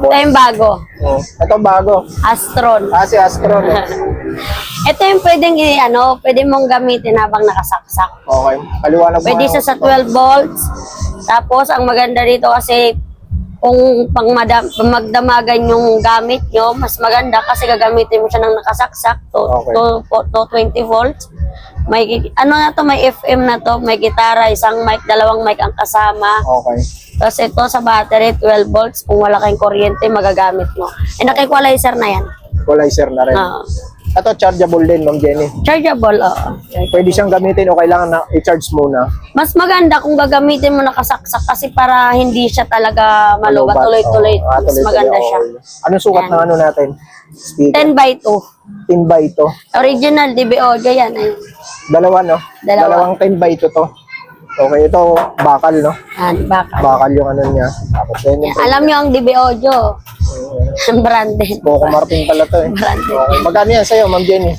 Ito yung bago. Oh, ito bago. Astron. Ah, si Astron. eh. Ito yung pwedeng, i- ano, pwede mong gamitin habang nakasaksak. Okay. Kaliwanag mo. Pwede siya sa 12 volts. Tapos, ang maganda dito kasi kung pang madam, magdamagan yung gamit nyo, mas maganda kasi gagamitin mo siya ng nakasaksak to, Okay. to, to 20 volts. May, ano na to, may FM na to, may gitara, isang mic, dalawang mic ang kasama. Okay. Tapos ito sa battery, 12 volts. Kung wala kayong kuryente, magagamit mo. Eh, naka-equalizer na yan. Equalizer na rin. Oo. Ito chargeable din, Ma'am Jenny. chargeable, oo. Pwede siyang gamitin o kailangan na i-charge muna. Mas maganda kung gagamitin mo nakasaksak kasi para hindi siya talaga malubat. Malubat. Tuloy-tuloy. Oo, ah, Mas tuloy-tuloy, maganda okay. siya. Anong sukat Yan. ng ano natin? Speaker. 10 by 2. 10 by ito. Original DB audio yan. Ayun. Dalawa, no? Dalawa. Dalawang 10 by ito to. Okay, ito bakal, no? Yan, baka. Bakal yung ano niya. Tapos yan yung Alam nyo ang DB audio. Branded. Coco Martin pala to eh. Branded. Okay. Magkano yan sa'yo, Ma'am Jenny?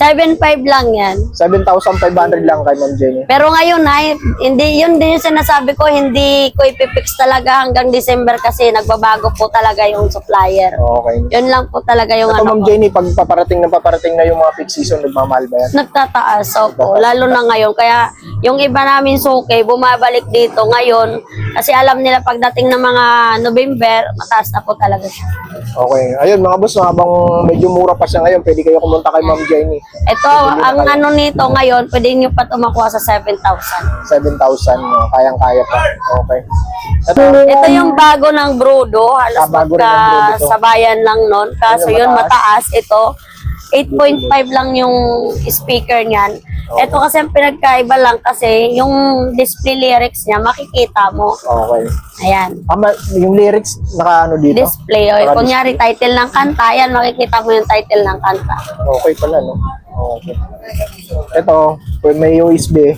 7.5 lang yan. 7,500 lang kay Ma'am Jenny. Pero ngayon ay hindi yun din yung sinasabi ko, hindi ko ipipix talaga hanggang December kasi nagbabago po talaga yung supplier. Okay. Yun lang po talaga yung Ito, ano Ma'am ko. Jenny, pag paparating na paparating na yung mga peak season, nagmamahal ba yan? Nagtataas, opo. Lalo na ngayon. Kaya yung iba namin suki, bumabalik dito ngayon. Kasi alam nila pagdating ng mga November, mataas na po talaga siya. Okay. Ayun, mga boss, habang medyo mura pa siya ngayon, pede kayo kumunta kay Ma'am Jenny. Ito, ang ano nito ngayon, pwede nyo pa tumakuha sa 7,000. 7,000, no? kayang-kaya pa. Okay. Ito, Ito yung bago ng Brudo, halos Ah, bago rin ng Brudo to. magka sabayan lang nun. Kaso yun, mataas. mataas. Ito, 8.5 lang yung speaker niyan. Ito kasi ang pinagkaiba lang kasi yung display lyrics niya, makikita mo. okay. Ayan. Ah, ma- yung lyrics, naka ano dito? Display. O, Naka- kunyari, title ng kanta. Ayan, makikita mo yung title ng kanta. Okay pala, no? Okay. Ito, may USB,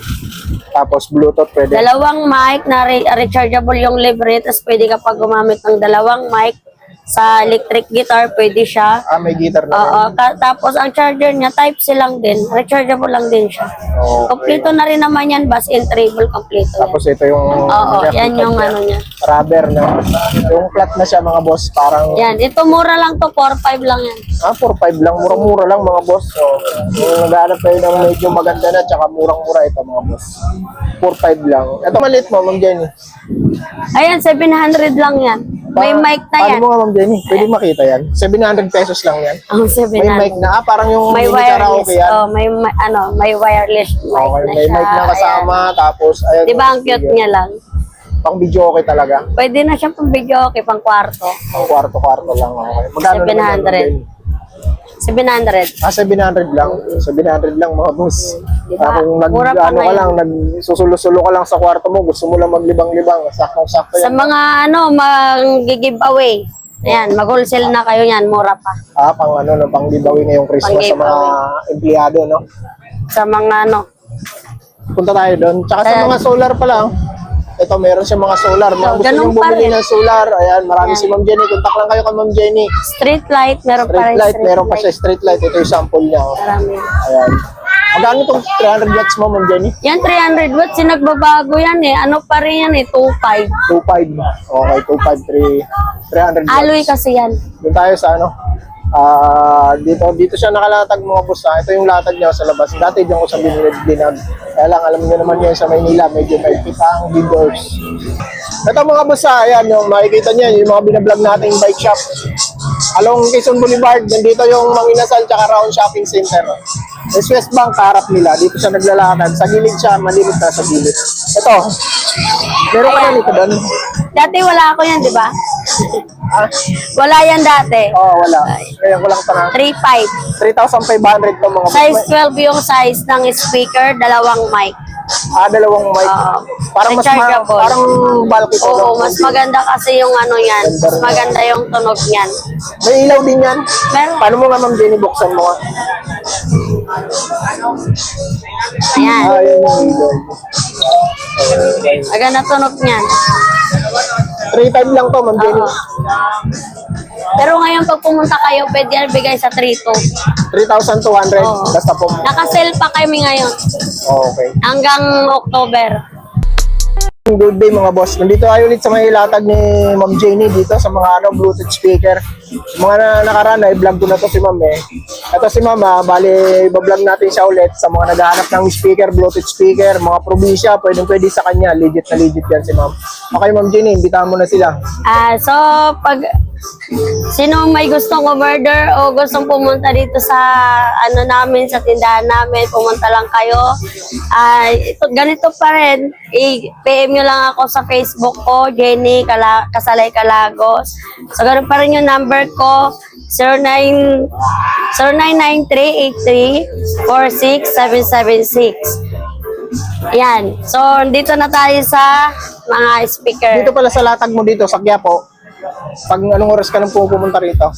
tapos Bluetooth pwede. Dalawang mic na re- rechargeable yung libre, tapos pwede ka pa gumamit ng dalawang mic. Sa electric guitar, pwede siya. Ah, may guitar na rin. Oo, ka- tapos ang charger niya, Type-C lang din. Rechargeable lang din siya. Okay. Kompleto na rin naman yan, bus and travel kompleto yan. Tapos ito yung... Oo, yan yung niya. ano niya. Rubber na. Yung flat na siya mga boss, parang... Yan, ito mura lang to, 4-5 lang yan. Ah, 4-5 lang. Murang-mura lang mga boss. So, kung naghahanap kayo ng medyo maganda na, tsaka murang-mura ito mga boss. 4-5 lang. Ito maliit mo, Ma'am Jenny. Ayan, 700 lang yan. May mic na Paano yan. mo nga, Ma'am Jenny? Pwede makita yan. 700 pesos lang yan. Ang May mic 700. na. Ah, parang yung May mini wireless. karaoke yan. Oh, may ma- ano, may wireless mic Okay, na may siya. mic na kasama. Tapos, ayun. Ayan. Di ba ang cute niya lang? Pang video okay talaga. Pwede na siya pang video okay, pang kwarto. Pang kwarto-kwarto lang. Okay. Magkano naman yan, Ma'am 700. Jenny? 700. Ah, 700 lang. 700 lang mga boss. Di ba? Kung nag, Mura pa ano ka ngayon. lang, nag, susulo-sulo ka lang sa kwarto mo, gusto mo lang maglibang-libang, saktong-sakto Sa yan. mga ano, mag-giveaway. Ayan, mag-wholesale na kayo yan, mura pa. Ah, pang ano, no, pang giveaway ngayong Christmas sa mga empleyado, no? Sa mga ano, Punta tayo doon. Tsaka sa Ayan. mga solar pala, oh. ito meron siya mga solar. Mga Oh, gusto ganun pa bumili rin. ng solar, ayan, marami Ayan. si Ma'am Jenny. Contact lang kayo kay Ma'am Jenny. street light, meron pa Street rin light, meron pa siya street light. Ito yung sample niya. oh. Marami. Ayan. Magkano itong 300 watts mo, Ma'am Jenny? Yan, 300 watts, yung nagbabago yan eh. Ano pa rin yan eh, 2.5. 2.5. Okay, 2.5, 3, 300 watts. Alloy kasi yan. Doon tayo sa ano. Ah, dito dito siya nakalatag mga boss. Ah. Ito yung latag niya sa labas. Dati diyan ko sa binilid dinag. Kaya lang alam niyo naman yan sa Maynila, medyo may pitang doors. Ito mga boss, ah, ayan yung makikita niyo yung mga binablog nating bike shop. Along Quezon Boulevard, nandito yung Manginasal tsaka Round Shopping Center. West West Bank, kaharap nila. Dito siya naglalakad. Sa gilid siya, malimit na sa gilid. Ito. Meron ka na nito doon? Dati wala ako yan, di ba? Ah, Wala yan dati. oh, wala. Kaya ko lang pa na. 3.5. 3,500 to mga. Size 12 yung size ng speaker, dalawang mic. Ah, dalawang mic. Oo. parang mas ma- Rechargeable. parang bulky to. Oo, mas maganda kasi yung ano yan. Mas maganda yung tunog niyan. May ilaw din yan. Meron. Paano mo nga ma'am Jenny buksan mo nga? Ayan. Ilaw. Maganda tunog niyan. 3.5 lang to ma'am Jenny. Oo. Pero ngayon pag pumunta kayo, pwede yan bigay sa 3.2. 3,200. Oo. Basta po. Nakasell pa kami ngayon. Okay. Hanggang October. good day mga boss. Nandito tayo ulit sa may latag ni Ma'am Jenny dito sa mga ano, Bluetooth speaker. Mga na nakaraan na i-vlog ko na to si Ma'am eh. Ito si Ma'am ah, bali i-vlog natin siya ulit sa mga naghahanap ng speaker, Bluetooth speaker, mga probinsya, pwedeng pwede sa kanya. Legit na legit yan si Ma'am. Okay Ma'am Jenny, imbitahan mo na sila. Ah, so pag sino may gustong umorder o gustong pumunta dito sa ano namin sa tindahan namin, pumunta lang kayo. Ah, ito ganito pa rin. I-PM nyo lang ako sa Facebook ko, Jenny Kala Kasalay Kalagos. So ganun pa rin yung number ko. 09 0993834676. Yan. So, dito na tayo sa mga speaker. Dito pala sa latag mo dito sa Quiapo. Pag anong oras ka nang pupunta rito?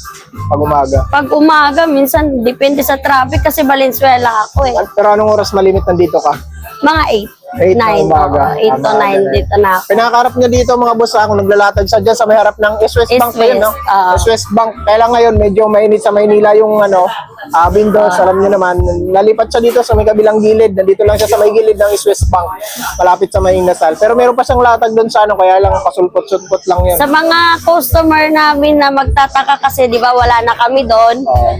Pag umaga. Pag umaga, minsan depende sa traffic kasi Valenzuela ako eh. Pero anong oras malimit nandito ka? Mga 8, 8 na 9, umaga. 8 to Tama, 9 ganun. dito na ako. Pinakaharap niya dito mga boss ako naglalatag siya dyan sa may harap ng East Bank pa yun, no? Ah. S-West Bank. Kaya lang ngayon medyo mainit sa Maynila yung ano, ah, windows, alam niyo naman. Nalipat siya dito sa may kabilang gilid. Nandito lang siya sa may gilid ng East-West Bank. Malapit sa may Inasal. Pero meron pa siyang latag doon sa ano, kaya lang pasulpot-sulpot lang yun. Sa mga customer namin na magtataka kasi di ba wala na kami doon. Oo.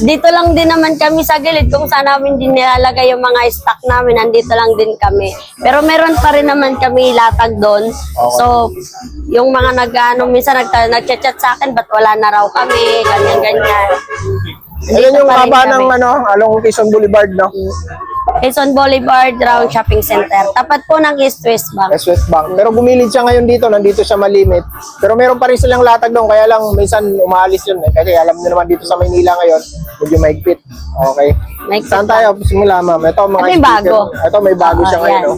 Dito lang din naman kami sa gilid kung saan namin din nilalagay yung mga stock namin. Nandito lang din kami. Pero meron pa rin naman kami latag doon. So, yung mga nag-ano, minsan nag nagchat-chat sa akin, ba't wala na raw kami, ganyan-ganyan. Ayun yung haba ng ano, along Quezon Boulevard, no? Quezon Boulevard Round Shopping Center. Tapat po ng East West Bank. S-West Bank. Pero bumilid siya ngayon dito, nandito siya malimit. Pero meron pa rin silang latag doon, kaya lang minsan umaalis yun eh. Kasi alam niyo naman dito sa Maynila ngayon, medyo maigpit. Okay. Maigpit Saan tayo? Simula ma'am. Ito mga Ito speaker. bago. Ito may bago Oo, siya ngayon. yan. No?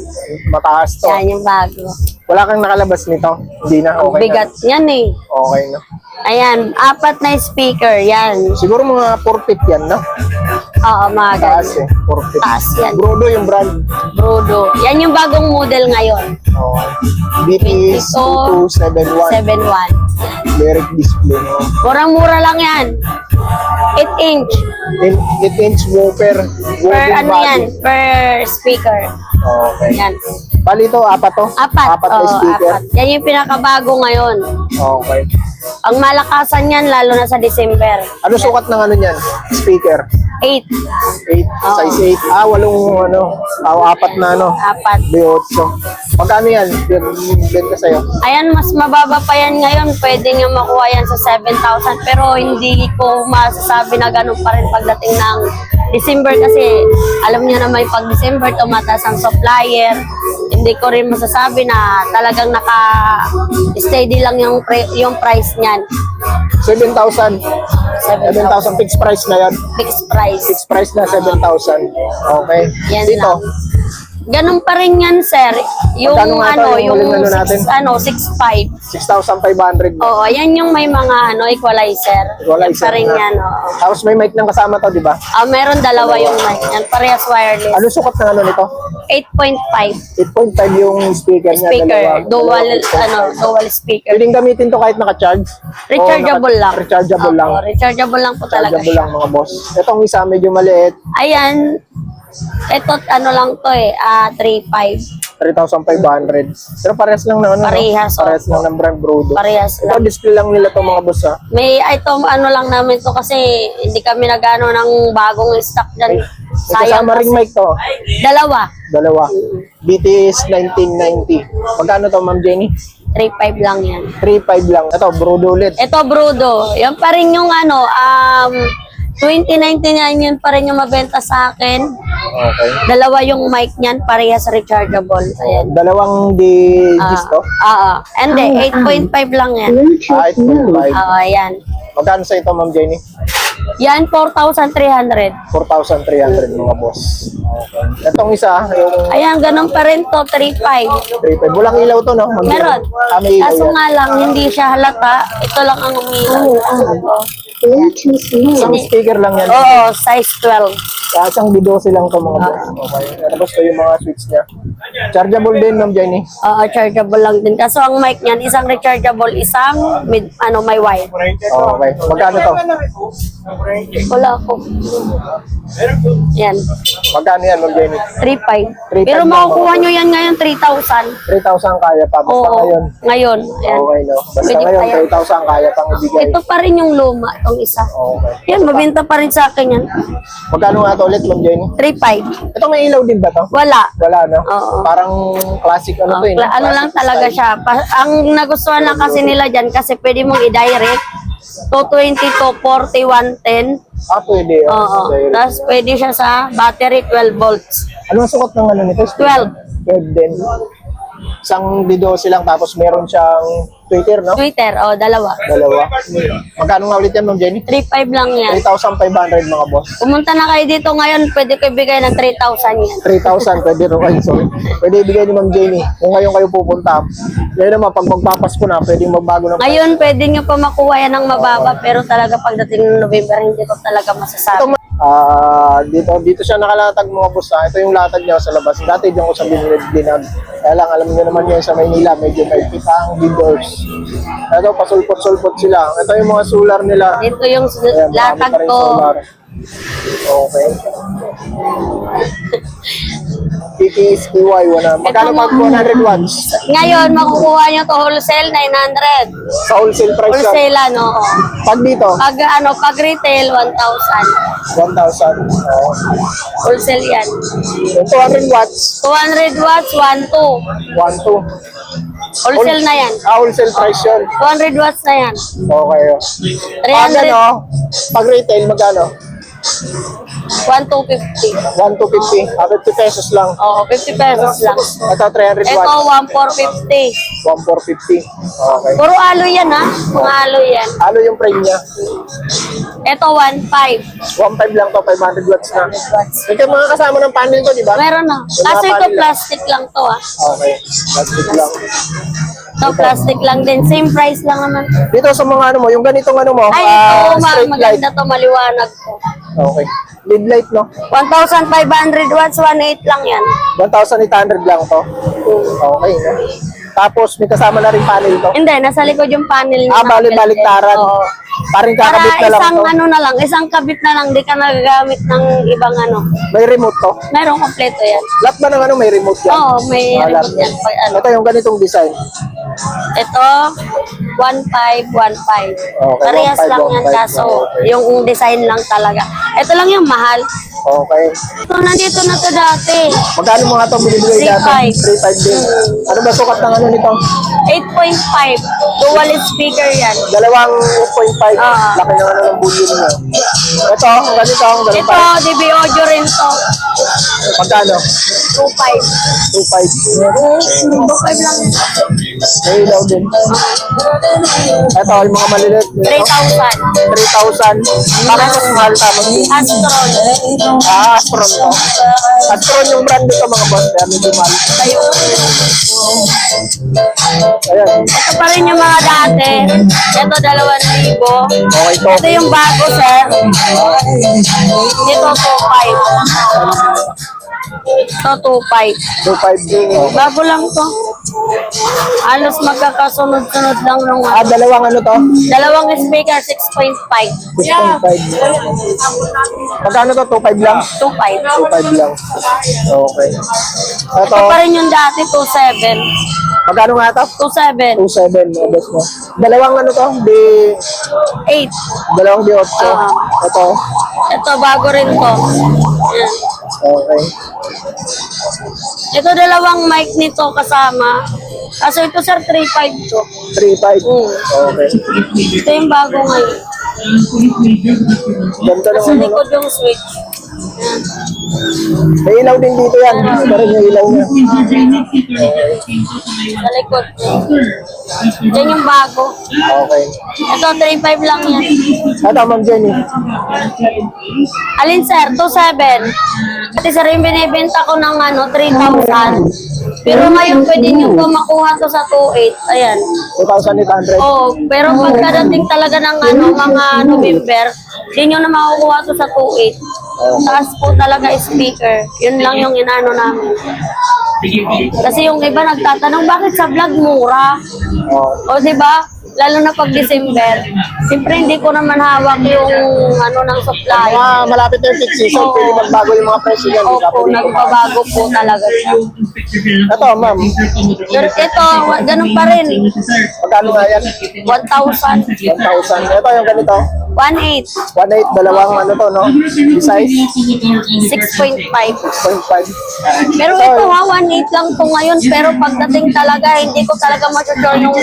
Mataas to. Yan yung bago. Wala kang nakalabas nito. Hindi na. Okay bigat yan eh. na. Okay na. Ayan, apat na speaker. Yan. Siguro mga 4 feet yan, no? Oo, mga Taas ganyan. eh. 4 feet. Taas yan. Brodo yung brand. Brodo. Yan yung bagong model ngayon. Okay. BTS 2271. 7.1. Lyric display. No? Murang-mura lang yan. 8 inch. 8 inch woofer. Per ano body. yan? Per speaker. Okay. Yan. Bali ito, apat to? Apat. Apat na Oo, speaker. apat. Yan yung pinakabago ngayon. Okay. Ang malakasan yan, lalo na sa December. Ano sukat ng ano niyan? Speaker? 8. 8, size 8. Ah, walong ano, ah, apat na ano. Apat. B8. Magkano yan? Ben- Benta sa'yo. Ayan, mas mababa pa yan ngayon. Pwede nga makuha yan sa 7,000. Pero hindi ko masasabi na ganun pa rin pagdating ng December kasi alam niyo naman pag December tumataas ang supplier. Hindi ko rin masasabi na talagang naka-steady lang yung, pre- yung price niyan. 7,000. 7,000. 7,000 fixed price na yan. Fixed price. Fixed price na 7,000. Okay. Yan Dito, lang. Ganun pa rin yan, sir. Yung Magkano nga to, ano, yung yung, ano six- natin? ano, 6.5. 6,500. Oo, yan yung may mga ano, equalizer. Equalizer Yan pa rin na. yan, oo. Tapos may mic ng kasama to, di ba? Ah, meron dalawa yung mic. Yan, parehas wireless. Ano sukat ng ano nito? 8.5 8.5 yung speaker niya. speaker. dual, ano, dual speaker. Pwedeng gamitin to kahit naka-charge? O Rechargeable naka- lang. Rechargeable lang. Oo, rechargeable lang po talaga Rechargeable siya. lang mga boss. Itong isa medyo maliit. Ayan, ito ano lang to eh, ah 3.5. 3,500. Pero parehas lang na ano. no? Parehas, Parehas lang ng brand Brodo. Parehas Ito lang. display lang nila to mga boss ha. May item ano lang namin to kasi hindi kami nagano ng bagong stock dyan. Sayang kasama ring mic to. Dalawa. Dalawa. BTS 1990. Magkano to Ma'am Jenny? 3.5 lang yan. 3,500 lang. Ito, Brodo ulit. Ito, Brudo. Yan pa rin yung ano, um, 2099 yun pa rin yung mabenta sa akin. Okay. Dalawa yung mic niyan, parehas rechargeable. Ayan. Dalawang di Ah, disc to? Oo. Hindi, 8.5 lang yan. Ah, 8.5. Oo, yan. Magkano sa ito Ma'am Jenny? Yan, 4,300. 4,300 mga boss. Okay. Itong isa, yung Ayan, ganun pa rin to, 3.5. 3,500. Walang ilaw to, no? Ma'am Jenny? Meron. Ah, may ilaw Kaso yan. nga lang, hindi siya halata. Ito lang ang umiilaw. Oo. Isang speaker lang yan. Oo, size 12. Kaya isang B12 lang to mga boss. Okay. Tapos to yung mga switch niya. Chargeable din, Ma'am Jenny. Oo, chargeable lang din. Kaso ang mic niyan, isang rechargeable, isang mid, ano, may wire. Okay. Magkano to? Wala ako. Yan, Magkano yan, Ma'am Jenny? 3.5. 3.5 Pero lang, makukuha mga nyo yan ngayon, 3,000. 3,000 kaya pa. Basta Oo, ngayon. ngayon. Ayan. Okay, no? Basta Pwede ngayon, kaya. 3,000 kaya pang ibigay. Ito pa rin yung luma, itong isa. Okay. Yan, mabenta pa rin sa akin yan. Magkano nga to ulit, Ma'am Jenny? 3.5. Ito may ilaw din ba to? Wala. Wala, no? Oo. Parang classic ano to, eh. no? Kla- ano lang talaga style. siya. Pa- ang nagustuhan lang kasi nila dyan kasi pwede mong i-direct. 220 to 40, 110. Ah, pwede. oh. Oo. Direct. Tapos pwede siya sa battery 12 volts. Anong sukat ng ano nito? 12. 12 din. Isang B12 lang tapos meron siyang Twitter, no? Twitter, o dalawa. Dalawa. Magkano nga ulit yan, Ma'am Jenny? 3.5 lang yan. 3,500 mga boss. Pumunta na kayo dito ngayon, pwede ko ibigay ng 3,000 yan. 3,000 pwede rin kayo. Sorry. Pwede ibigay ni Ma'am Jenny. Kung ngayon kayo pupunta. Ngayon naman, pag magpapasko na, pwede magbago ng Ngayon, pwede nyo pa makuha yan ng mababa, pero talaga pagdating ng November, hindi ko talaga masasabi. Ah, dito dito siya nakalatag mga boss. ah. Ito yung latag niya sa labas. Dati diyan ko sa dinag. Kaya lang alam niyo naman yun sa Maynila, medyo may pitang windows. Ito pasulpot-sulpot sila. Ito yung mga solar nila. Dito yung Ayan, latag ko. solar. Okay. PTS PY, wala. Magkano Ito pag mo- 100 watts? Ngayon, makukuha nyo to wholesale, 900. Sa wholesale price yan. Wholesale, ano, oo. Pag dito, Pag, ano, pag retail, 1,000. 1,000. Oh. Wholesale yan. Yung 200 watts, 200 watts, 1,2. 1,2. Wholesale na yan. Ah, wholesale price yun. 200 watts na yan. Okay. Pag 300, ano, pag retail, magkano? 1,250. 1,250. Ah, 50 pesos lang. Oo, 50 pesos lang. Ito, 300 Ito, watts. 1,450. 1,450. Okay. Puro aloy yan, ha? Mga aloy yan. Ano yung frame niya? Ito, 1,500. 1,500 lang to, 500 watts na. Ito yung mga kasama ng panel to, di ba? Meron na. Kaso ito, plastic lang to, ha? Okay. Plastic lang. Ito, plastic lang din. Same price lang naman. Dito sa mga ano mo, yung ganitong ano mo, Ay, ah, ito, ma- straight light. maganda to, maliwanag to. Okay. Lead light, no? 1,500 watts, 1,800 lang yan. 1,800 lang to. Okay, no? Tapos, may kasama na rin panel to. Hindi, nasa likod yung panel niya. Ah, bali, baliktaran. Oo. Parang Para kakabit na lang isang to. ano na lang, isang kabit na lang, di ka nagagamit ng ibang ano. May remote to. Meron kompleto yan. Lahat ba ng ano may remote yan? Oo, may Ah, lahat remote yan. Pag ano. Ito yung ganitong design. Ito, 1,515. Okay, Parehas 1,515, lang yan, kaso okay. yung design lang talaga. Ito lang yung mahal. Okay. Ito, nandito na to dati. Magkano mo nga ito binibigay dati? 3.5 din. Ano ba sukat ng ano nito? 8.5. Dual speaker yan. Dalawang 8.5. Ah. Laki ano ng bulyo niyo. Ito, ganito, ganito. Ito, DB audio rin to. Magkano? 2.5. 2.5. 2.5 lang. May ilaw din. Ito, yung mga maliliit. Ito, 3,000. 3,000. Bakit mas mahal tama? Astron. Ah, Astron to. Astron yung brand nito mga boss. Kaya medyo mahal. Tayo. Ayan. Ito pa rin yung mga dati. Ito, 2,000. Okay to. Ito yung bago, sir. Ito, 2.5. Ito, 2.5. 2.5 din. oh. Bago lang to. Halos magkakasunod-sunod lang nung Ah, ano. dalawang ano to? Dalawang speaker, 6.5. 6.5. Magkano to? 2.5 lang? 2.5. 2.5 lang. Okay. Ito, Ito pa rin yung dati, 2.7. magkano nga to? 2.7. 2.7, oh, boss mo. Dalawang ano to? Di, 8. dalawang di 8. Ah. Ito. Ito, bago rin to. Okay. Ito, dalawang mic nito kasama. Kaso ito, sir, 3.5 to. 3.5. Mm. Okay. Ito yung bago ngayon. Ganda ng Sa likod yung switch. May ilaw din dito yan. Rin yung ilaw niya. Sa likod. Yan yung bago. Okay. Ito, 3.5 lang yan. Ito, Ma'am Jenny. Alin sir? 2.7. Kasi sir, yung binibenta ko ng ano, 3,000. Pero ngayon pwede nyo po makuha to sa 2.8. Ayan. 2,800. Oo, pero pagkadating talaga ng ano, mga November, di nyo na makukuha to sa 2.8. Taas po talaga speaker. Yun lang yung inano namin. Kasi yung iba nagtatanong, bakit sa vlog mura? O di ba? Lalo na pag December. Siyempre hindi ko naman hawak yung ano ng supply. Mga malapit na yung peak season, pwede magbago yung mga presyo ka Opo, nagbabago po talaga siya. Ito, ma'am. Pero ito, ganun pa rin. Magkano nga yan? 1,000. 1,000. Ito yung ganito. 1,800. 1,800, dalawang ano to, no? Size? 6.5. 6.5. Pero ito ha, 1.8 lang po ngayon. Pero pagdating talaga, hindi ko talaga masasure yung,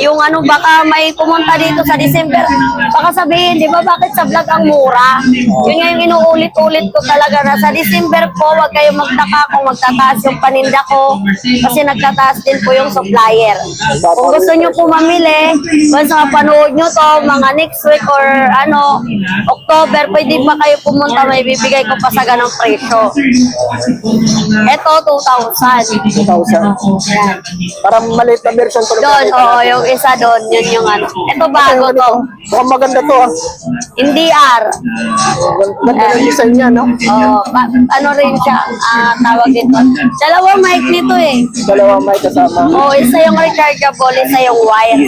yung ano, baka may pumunta dito sa December. Baka sabihin, di ba, bakit sa vlog ang mura? Yun nga yung inuulit-ulit ko talaga na sa December po, wag kayong magtaka kung magtataas yung paninda ko. Kasi nagtataas din po yung supplier. Kung gusto nyo po mamili, once mapanood nyo to, mga next week or ano, October, pwede pa kayo pumunta, may bibigay ko pa sa ganong presyo. Ito, 2,000. 2,000. Parang maliit na version ko. Doon, oo, yung isa doon, yun yung ano. Ito bago to. Mukhang maganda to, ah. Hindi R. Ganda ng design niya, no? Oo, ano rin siya, ah, tawag dito. Dalawang mic nito eh. Dalawa may kasama. Oo, isa yung rechargeable, isa yung wire.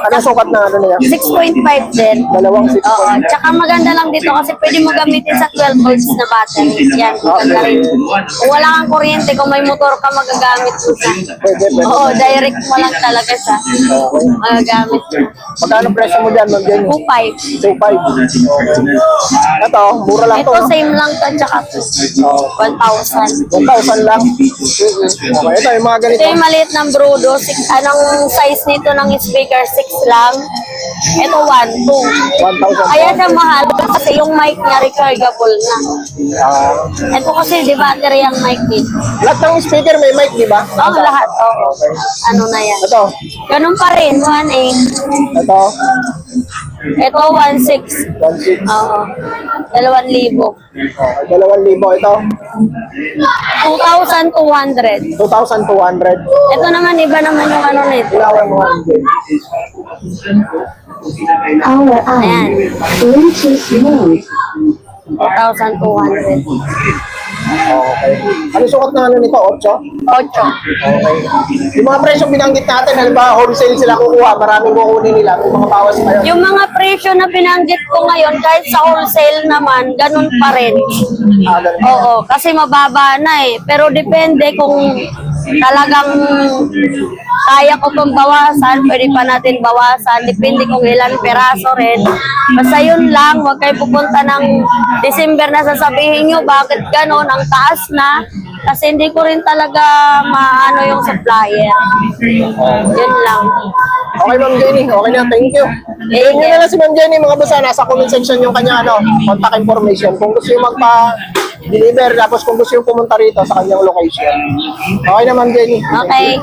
Ano sukat na ano niya? 6.5 din. Dalawang 6 Oo, tsaka maganda lang dito kasi pwede mo gamitin sa 12 volts na battery. Yan, maganda rin. Kung wala kang kuryente, kung may motor ka, magagamit mo siya. Pwede, pwede. Oo, direct mo lang talaga siya. Magagamit. Magkano presyo mo dyan, Ma'am Jenny? 2.5. 2,500. Ito, mura lang to, Ito, no? same lang to, tsaka Oo. 1,000. 1,000 lang. Okay, ito yung mga Ito ganito. yung maliit ng Brudo. Six, anong size nito ng speaker? 6 lang. Ito, 1, 2. 1,000. Kaya siya mahal kasi yung mic niya rechargeable na. Ah, Ito kasi di battery ang mic nito. lahat ng speaker may mic, di ba? Oo, lahat. Oo. Okay. Ano na yan. Ito, Ganun pa rin, 1.8. ito, Ito, 1.6. 1,600. Oo. 2,000. Okay, 2,000. Ito, 2,200. 2,200. Ito naman, iba naman yung ano nito. Ilawan mo, Ma'am Jenny. Our Ayan. eye. Bluetooth mode. 2,200. Okay. Ano sukat na ano nito? 8? 8. Okay. Yung mga presyo binanggit natin, halimbawa wholesale sila kukuha, maraming kukunin nila, may mga bawas pa yun. Yung mga presyo na binanggit ko ngayon, kahit sa wholesale naman, ganun pa rin. Ah, ganun. Oo, kasi mababa na eh. Pero depende kung talagang kaya ko itong bawasan, pwede pa natin bawasan. Depende kung ilan peraso rin. Basta yun lang, huwag kayo pupunta ng December na sasabihin nyo, bakit ganon, ang taas na. Kasi hindi ko rin talaga maano yung supplier. Yun lang. Okay, Ma'am Jenny. Okay na, thank you. Eh, Yun na lang si Ma'am Jenny, mga basa, nasa comment section yung kanya ano, contact information. Kung gusto yung magpa-deliver, tapos kung gusto yung pumunta rito sa kanyang location. Okay na, Ma'am Jenny. Okay.